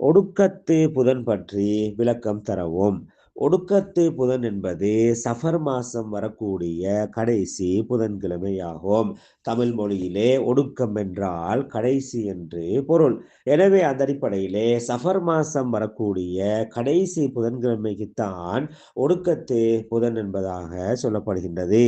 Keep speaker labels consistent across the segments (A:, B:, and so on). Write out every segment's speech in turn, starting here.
A: ஒடுக்கத்து புதன் பற்றி விளக்கம் தரவும். ஒடுக்கத்து புதன் என்பது சஃபர் மாசம் வரக்கூடிய கடைசி புதன்கிழமையாகும். தமிழ் மொழியிலே ஒடுக்கம் என்றால் கடைசி என்று பொருள். எனவே அந்த அடிப்படையிலே சஃபர் மாசம் வரக்கூடிய கடைசி புதன்கிழமைக்குத்தான் ஒடுக்கத்து புதன் என்பதாக சொல்லப்படுகின்றது.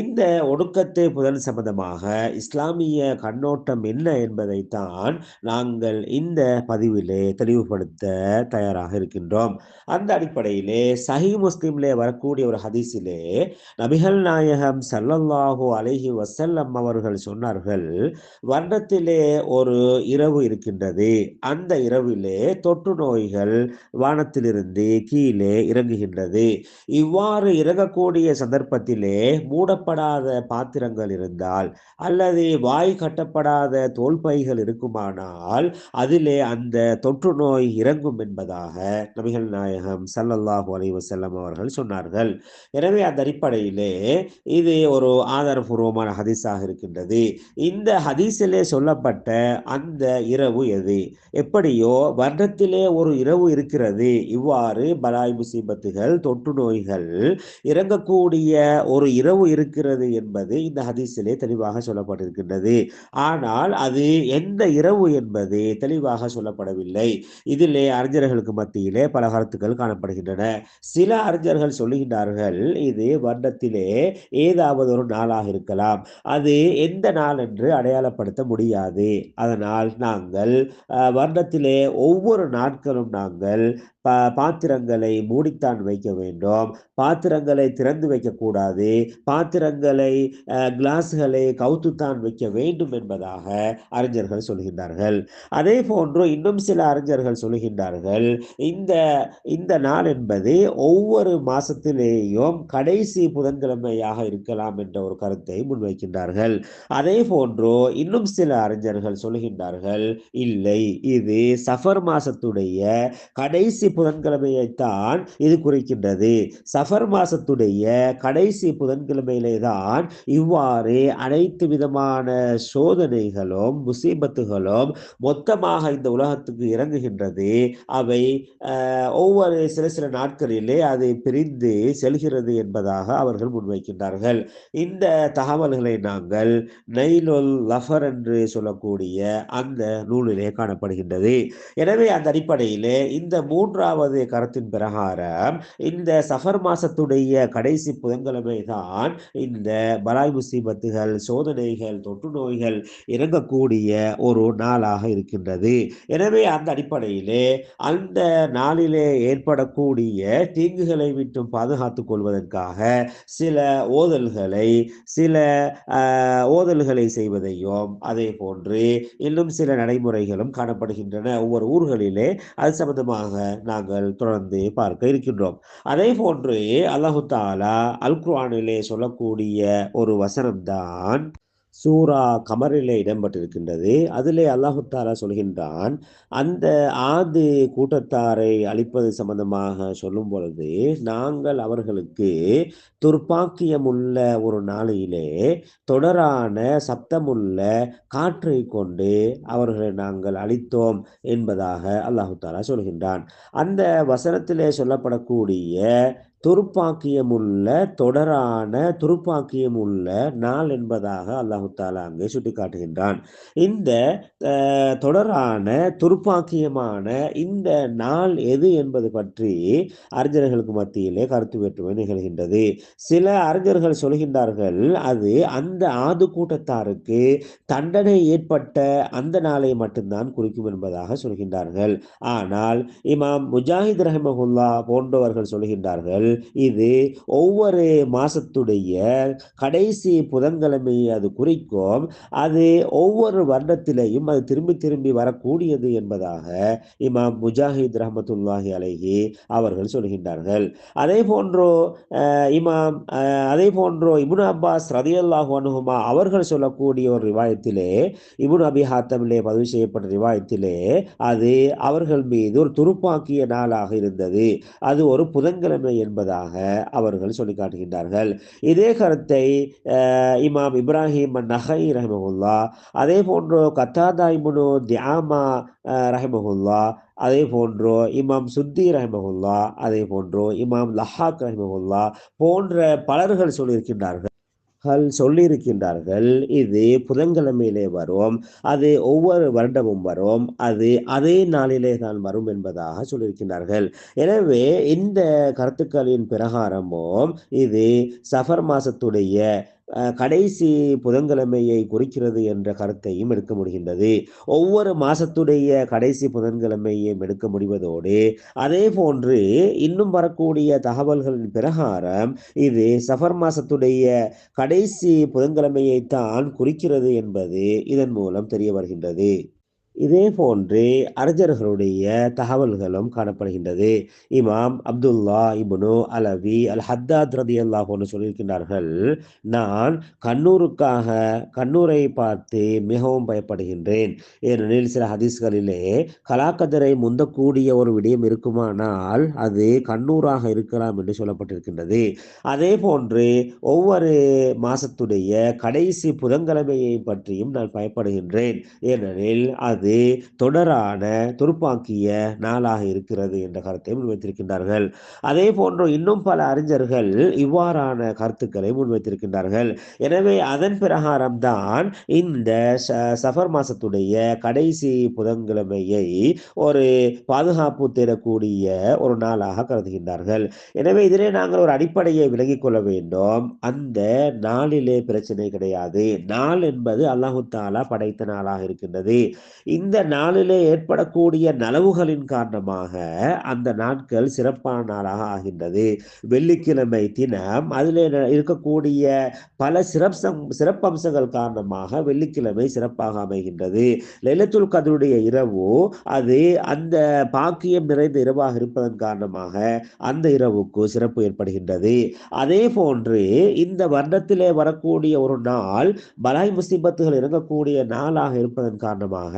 A: இந்த ஒடுக்கத்து புதன் சம்பந்தமாக இஸ்லாமிய கண்ணோட்டம் என்ன என்பதைத்தான் நாங்கள் இந்த பதிவிலே தெளிவுபடுத்த தயாராக இருக்கின்றோம். அந்த அடிப்படையிலே சஹி முஸ்லீம்லே வரக்கூடிய ஒரு ஹதீஸிலே நபிகள் நாயகம் சல்லல்லாஹு அலஹி வசல்லம் அவர்கள் சொன்னார்கள் வருடத்திலே ஒரு இரவு இருக்கின்றது. அந்த இரவிலே தொற்று நோய்கள் வானத்திலிருந்து கீழே இறங்குகின்றது. இவ்வாறு இறங்கக்கூடிய சந்தர்ப்பத்திலே மூடப்படாத பாத்திரங்கள் இருந்தால் அல்லது வாய் கட்டப்படாத தோல்பைகள் இருக்குமானால் அதிலே அந்த தொற்று நோய் இறங்கும் என்பதாக நபிகள் நாயகம் சல்லல்லாஹு அலைஹி வஸல்லம் அவர்கள் சொன்னார்கள். எனவே அந்த அடிப்படையிலே இது ஒரு ஆதாரபூர்வமான ஹதீஸாக இருக்கின்றது. இந்த ஹதீஸிலே சொல்லப்பட்ட அந்த இரவு எது? எப்படியோ வருடத்திலே ஒரு இரவு இருக்கிறது. இவ்வாறு பலாய் முசீபத்துகள் தொற்று நோய்கள் இறங்கக்கூடிய ஒரு இரவு இருக்கிறது என்பது இந்த ஹதீஸிலே தெளிவாக சொல்லப்பட்டிருக்கின்றது. ஆனால் அது எந்த இரவு என்பது தெளிவாக சொல்லப்படவில்லை. இதிலே அறிஞர்களுக்கு மத்தியிலே பல கருத்துக்கள் காணப்படுகின்றன. சில அறிஞர்கள் சொல்லுகின்றார்கள் இது வருடத்திலே ஏதாவது ஒரு நாளாக இருக்கலாம். அது எந்த நாள் என்று அடையாளப்படுத்த முடியாது. அதனால் நாங்கள் வருடத்திலே ஒவ்வொரு நாட்களும் நாங்கள் பா பாத்திரங்களை மூடித்தான் வைக்க வேண்டும். பாத்திரங்களை திறந்து வைக்கக்கூடாது பாத்திரங்களை கிளாஸ்களை கவுத்துத்தான் வைக்க வேண்டும் என்பதாக அறிஞர்கள் சொல்கின்றார்கள் அதே போன்று இன்னும் சில அறிஞர்கள் சொல்கின்றார்கள் இந்த இந்த நாள் என்பது ஒவ்வொரு மாசத்திலேயும் கடைசி புதன்கிழமையாக இருக்கலாம் என்ற ஒரு கருத்தை முன்வைக்கின்றார்கள். அதே போன்று இன்னும் சில அறிஞர்கள் சொல்கின்றார்கள் இல்லை இது சஃபர் மாசத்துடைய கடைசி புதன்கிழமையைத்தான் இது குறிக்கின்றது. சஃபர் மாசத்துடைய கடைசி புதன்கிழமையிலே தான் இவ்வாறு அனைத்து விதமான சோதனைகளும் முசீபத்துகளும் மொத்தமாக இந்த உலகத்துக்கு இறங்குகின்றது. அவை ஒவ்வொரு சில சில சூழலிலே அது பிரிந்து செல்கிறது என்பதாக அவர்கள் முன்வைக்கின்றார்கள். இந்த தகவல்களை நாங்கள் நைலுல் லஃபர் என்று சொல்லக்கூடிய அந்த நூலிலே காணப்படுகின்றது. எனவே அந்த அடிப்படையிலே இந்த மூன்றாவது கருத்தின் பிரகாரம் இந்த சஃபர் மாசத்துடைய கடைசி புதன்கிழமை தான் இந்த பலாய் முசீபத்துகள் சோதனைகள் தொற்று நோய்கள் இறங்கக்கூடிய ஒரு நாளாக இருக்கின்றது. எனவே அந்த அடிப்படையிலே அந்த நாளிலே ஏற்படக்கூடிய தீங்குகளை விட்டும் பாதுகாத்துக் கொள்வதற்காக சில ஓதல்களை சில ஓதல்களை செய்வதையும் அதே போன்று இன்னும் சில நடைமுறைகளும் காணப்படுகின்றன. ஒவ்வொரு ஊர்களிலே அது சம்பந்தமாக நாங்கள் தொடர்ந்து பார்க்க இருக்கின்றோம். அதே போன்று அல்லாஹு தாலா அல் குர்ஆனிலே சொல்லக்கூடிய ஒரு வசனம்தான் சூரா கமரிலே இடம்பெற்றிருக்கின்றது. அதிலே அல்லாஹுத்தாரா சொல்கின்றான் அந்த ஆது கூட்டத்தாரை அழிப்பது சம்பந்தமாக சொல்லும் பொழுது நாங்கள் அவர்களுக்கு துர்ப்பாக்கியமுள்ள ஒரு நாளையிலே தொடரான சப்தமுள்ள காற்றை கொண்டு அவர்களை நாங்கள் அழித்தோம் என்பதாக அல்லாஹு சொல்கின்றான். அந்த வசனத்திலே சொல்லப்படக்கூடிய துருப்பாக்கியமுள்ள தொடரான துருப்பாக்கியமுள்ள நாள் என்பதாக அல்லாஹு தாலா அங்கே சுட்டிக்காட்டுகின்றான். இந்த தொடரான துருப்பாக்கியமான இந்த நாள் எது என்பது பற்றி அறிஞர்களுக்கு மத்தியிலே கருத்து வேற்றுமை நிகழ்கின்றது. சில அறிஞர்கள் சொல்கின்றார்கள் அது அந்த ஆது கூட்டத்தாருக்கு தண்டனை ஏற்பட்ட அந்த நாளை மட்டும்தான் குறிக்கும் என்பதாக சொல்கின்றார்கள். ஆனால் இமாம் முஜாஹித் ரஹமஹுல்லா போன்றவர்கள் சொல்கின்றார்கள் இது ஒவ்வொரு மாசத்துடைய கடைசி புதன்கிழமையை அது குறிக்கும். அது ஒவ்வொரு வருடத்திலையும் அது திரும்பி திரும்பி வரக்கூடியது என்பதாக இமாம் முஜாஹித் ரஹமத்துல்லாஹி அலஹி அவர்கள் சொல்கின்றார்கள். அதே போன்றோ இமாம் அதே போன்றோ இபுன் அப்பாஸ் ரதியல்லாஹு அனுகுமா அவர்கள் சொல்லக்கூடிய ஒரு ரிவாயத்திலே இபுன் அபி ஹாத்தமிலே பதிவு செய்யப்பட்ட ரிவாயத்திலே அது அவர்கள் மீது ஒரு துருப்பாக்கிய நாளாக இருந்தது. அது ஒரு புதன்கிழமை என்பது என்பதாக அவர்கள் சொல்லி காட்டுகின்றார்கள் இதே கருத்தை இமாம் இப்ராஹிம் நஹை ரஹமகுல்லா அதே போன்று கத்தாதா இமுனு தியாமா ரஹமகுல்லா அதே போன்றோ இமாம் சுத்தி ரஹமகுல்லா அதே போன்றோ இமாம் லஹாக் ரஹமகுல்லா போன்ற பலர்கள் சொல்லியிருக்கின்றார்கள். சொல்லியிருக்கின்றார்கள். இது புதன்கிழமையிலே வரும். அது ஒவ்வொரு வருடமும் வரும். அது அதே நாளிலே தான் வரும் என்பதாக சொல்லியிருக்கின்றார்கள். எனவே இந்த கருத்துக்களின் பிரகாரமும் இது சஃபர் மாசத்துடைய கடைசி புதன்கிழமையை குறிக்கிறது என்ற கருத்தையும் எடுக்க முடிகின்றது. ஒவ்வொரு மாசத்துடைய கடைசி புதன்கிழமையும் எடுக்க முடிவதோடு அதே போன்று இன்னும் வரக்கூடிய தகவல்களின் பிரகாரம் இது சஃபர் மாசத்துடைய கடைசி புதன்கிழமையை தான் குறிக்கிறது என்பது இதன் மூலம் தெரிய வருகின்றது. இதே போன்று அறிஞர்களுடைய தகவல்களும் காணப்படுகின்றது. இமாம் அப்துல்லா இபுனு அலவி அல் ஹத்தாத் ரதி அல்லாஹோன்னு சொல்லியிருக்கின்றார்கள் நான் கண்ணூருக்காக கண்ணூரை பார்த்து மிகவும் பயப்படுகின்றேன். ஏனெனில் சில ஹதீஸ்களிலே கலாக்கதரை முந்தக்கூடிய ஒரு விடயம் இருக்குமானால் அது கண்ணூராக இருக்கலாம் என்று சொல்லப்பட்டிருக்கின்றது. அதே போன்று ஒவ்வொரு மாசத்துடைய கடைசி புதன்கிழமையை பற்றியும் நான் பயப்படுகின்றேன். ஏனெனில் அது அது தொடரான துருப்பாக்கிய நாளாக இருக்கிறது என்ற கருத்தை முன்வைத்திருக்கின்றார்கள். அதே போன்று இன்னும் பல அறிஞர்கள் இவ்வாறான கருத்துக்களை முன்வைத்திருக்கின்றார்கள். எனவே அதன் பிரகாரம்தான் இந்த சஃபர் மாசத்துடைய கடைசி புதன்கிழமையை ஒரு பாதுகாப்பு தேடக்கூடிய ஒரு நாளாக கருதுகின்றார்கள். எனவே இதிலே நாங்கள் ஒரு அடிப்படையை விலகிக் கொள்ள வேண்டும். அந்த நாளிலே பிரச்சனை கிடையாது. நாள் என்பது அல்லாஹு தாலா படைத்த நாளாக இருக்கின்றது. இந்த நாளிலே ஏற்படக்கூடிய நலவுகளின் காரணமாக அந்த நாட்கள் சிறப்பான நாளாக ஆகின்றது. வெள்ளிக்கிழமை தினம் அதில் இருக்கக்கூடிய பல சிறப்பம் சிறப்பம்சங்கள் காரணமாக வெள்ளிக்கிழமை சிறப்பாக அமைகின்றது. லெலத்துல் கதருடைய இரவு அது அந்த பாக்கியம் நிறைந்த இரவாக இருப்பதன் காரணமாக அந்த இரவுக்கு சிறப்பு ஏற்படுகின்றது. அதே போன்று இந்த வருடத்திலே வரக்கூடிய ஒரு நாள் பலாய் முசிபத்துகள் இறங்கக்கூடிய நாளாக இருப்பதன் காரணமாக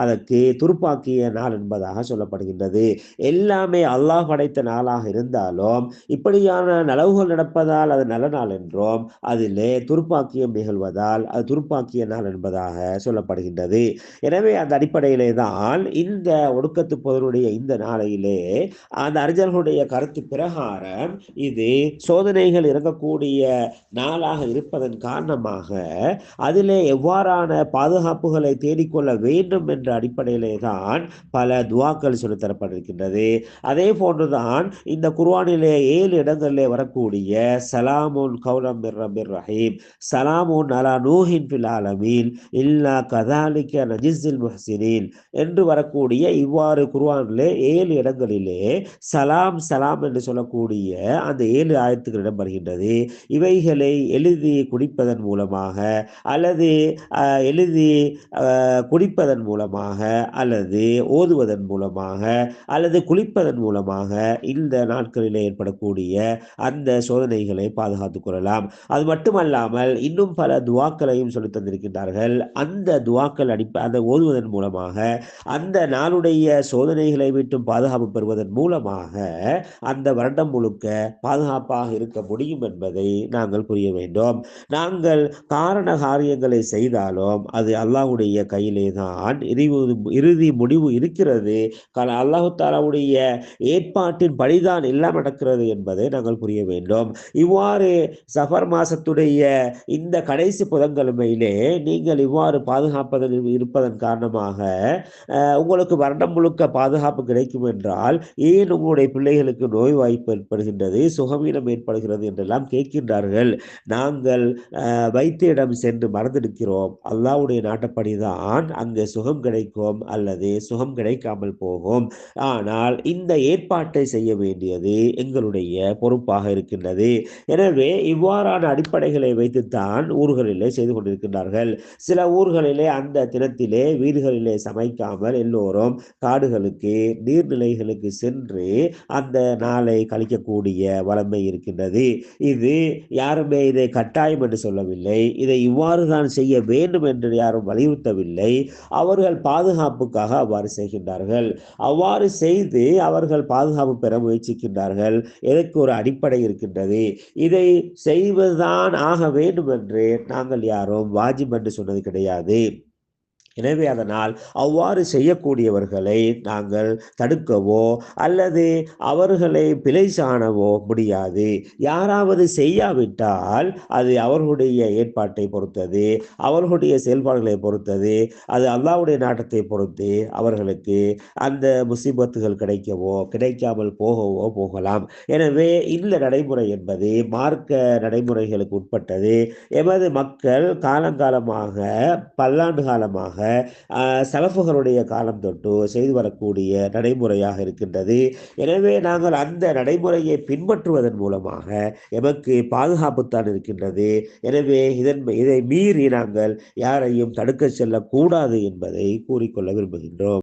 A: அதற்கு துருப்பாக்கிய நாள் என்பதாக சொல்லப்படுகின்றது. எல்லாமே அல்லாஹ் படைத்த நாளாக இருந்தாலும் இப்படியான நலவுகள் நடப்பதால் அது நல்ல நாள் என்றும் அதிலே துருப்பாக்கியம் நிகழ்வதால் அது துருப்பாக்கிய நாள் என்பதாக சொல்லப்படுகின்றது. எனவே அந்த அடிப்படையிலே தான் இந்த ஒடுக்கத்து பொருளுடைய இந்த நாளையிலே அந்த அறிஞர்களுடைய கருத்து பிரகாரம் இது சோதனைகள் இறங்கக்கூடிய நாளாக இருப்பதன் காரணமாக அதிலே எவ்வாறான பாதுகாப்புகளை தேடிக்கொள்ள வேண்டும் என்ற அடிப்படையிலே தான் பல துவாக்கள் சொல்லித்தரப்பட்டிருக்கின்றது. அதே போன்றுதான் இந்த குர்வானிலே ஏழு இடங்களிலே வரக்கூடிய சலாமுன் கௌலம் ரபிர் ரஹீம் சலாமுன் அலா நூஹின் பில் ஆலமீன் இல்லா கதாலிக்க நஜிஸில் முஹசினின் என்று வரக்கூடிய இவ்வாறு குர்வானிலே ஏழு இடங்களிலே சலாம் சலாம் என்று சொல்லக்கூடிய அந்த ஏழு ஆயத்துக்கள் இடம் வருகின்றது இவைகளை எழுதி குடிப்பதன் மூலமாக அல்லது எழுதி குடிப்பதன் மூலமாக அல்லது ஓதுவதன் மூலமாக அல்லது குளிப்பதன் மூலமாக இந்த நாட்களில் ஏற்படக்கூடிய அந்த சோதனைகளை பாதுகாத்துக் கொள்ளலாம். அது மட்டுமல்லாமல் இன்னும் பல துவாக்களையும் சொல்லி தந்திருக்கின்றார்கள். அந்த துவாக்கள் அடிப்ப அந்த ஓதுவதன் மூலமாக அந்த நாளுடைய சோதனைகளை விட்டும் பாதுகாப்பு பெறுவதன் மூலமாக அந்த வருடம் முழுக்க பாதுகாப்பாக இருக்க முடியும் என்பதை நாங்கள் புரிய வேண்டும். நாங்கள் காரண காரியங்களை செய்தாலும் அது அல்லாஹுடைய கையிலே தான் இறுதி முடிவு இருக்கிறது. அல்லாஹு தாலாவுடைய ஏற்பாட்டின் படிதான் எல்லாம் நடக்கிறது என்பதை நாங்கள் புரிய வேண்டும். இவ்வாறு சஃபர் மாசத்துடைய இந்த கடைசி புதன்கிழமையிலே நீங்கள் இவ்வாறு பாதுகாப்பதில் இருப்பதன் காரணமாக உங்களுக்கு வருடம் முழுக்க பாதுகாப்பு கிடைக்கும் என்றால் ஏன் உங்களுடைய பிள்ளைகளுக்கு நோய் வாய்ப்பு ஏற்படுகின்றது சுகவீனம் ஏற்படுகிறது என்றெல்லாம் கேட்கின்றார்கள். நாங்கள் வைத்தியிடம் சென்று மறந்துடுக்கிறோம் அல்லாவுடைய நாட்டப்படிதான் அங்கே சுகம் சுகம் கிடைக்கும் அல்லது சுகம் கிடைக்காமல் போகும். ஆனால் இந்த ஏற்பாட்டை செய்ய வேண்டியது எங்களுடைய பொறுப்பாக இருக்கின்றது. எனவே இவ்வாறான அடிப்படைகளை வைத்துத்தான் ஊர்களிலே செய்து கொண்டிருக்கின்றார்கள். சில ஊர்களிலே அந்த தினத்திலே வீடுகளிலே சமைக்காமல் எல்லோரும் காடுகளுக்கு நீர்நிலைகளுக்கு சென்று அந்த நாளை கழிக்கக்கூடிய வளமை இருக்கின்றது. இது யாருமே இதை கட்டாயம் என்று சொல்லவில்லை. இதை இவ்வாறு தான் செய்ய வேண்டும் என்று யாரும் வலியுறுத்தவில்லை. அவர்கள் அவர்கள் பாதுகாப்புக்காக அவ்வாறு செய்கின்றார்கள். அவ்வாறு செய்து அவர்கள் பாதுகாப்பு பெற முயற்சிக்கின்றார்கள். எதற்கு ஒரு அடிப்படை இருக்கின்றது. இதை செய்வதுதான் ஆக வேண்டும் என்று நாங்கள் யாரும் வாஜிப் என்று சொன்னது கிடையாது. எனவே அதனால் அவ்வாறு செய்யக்கூடியவர்களை நாங்கள் தடுக்கவோ அல்லது அவர்களை பிழை சாணவோ முடியாது. யாராவது செய்யாவிட்டால் அது அவர்களுடைய ஏற்பாட்டை பொறுத்தது அவர்களுடைய செயல்பாடுகளை பொறுத்தது அது அல்லாவுடைய நாட்டத்தை பொறுத்து அவர்களுக்கு அந்த முசிபத்துகள் கிடைக்கவோ கிடைக்காமல் போகவோ போகலாம். எனவே இந்த நடைமுறை என்பது மார்க்க நடைமுறைகளுக்கு உட்பட்டது. எமது மக்கள் காலங்காலமாக பல்லாண்டு காலமாக சலஃபுகளுடைய காலம் தொட்டு செய்து வரக்கூடிய நடைமுறையாக இருக்கின்றது. எனவே நாங்கள் அந்த நடைமுறையை பின்பற்றுவதன் மூலமாக எமக்கு பாதுகாப்புத்தான் இருக்கின்றது. எனவே இதன் இதை மீறி நாங்கள் யாரையும் தடுக்க செல்லக்கூடாது என்பதை கூறிக்கொள்ள விரும்புகின்றோம்.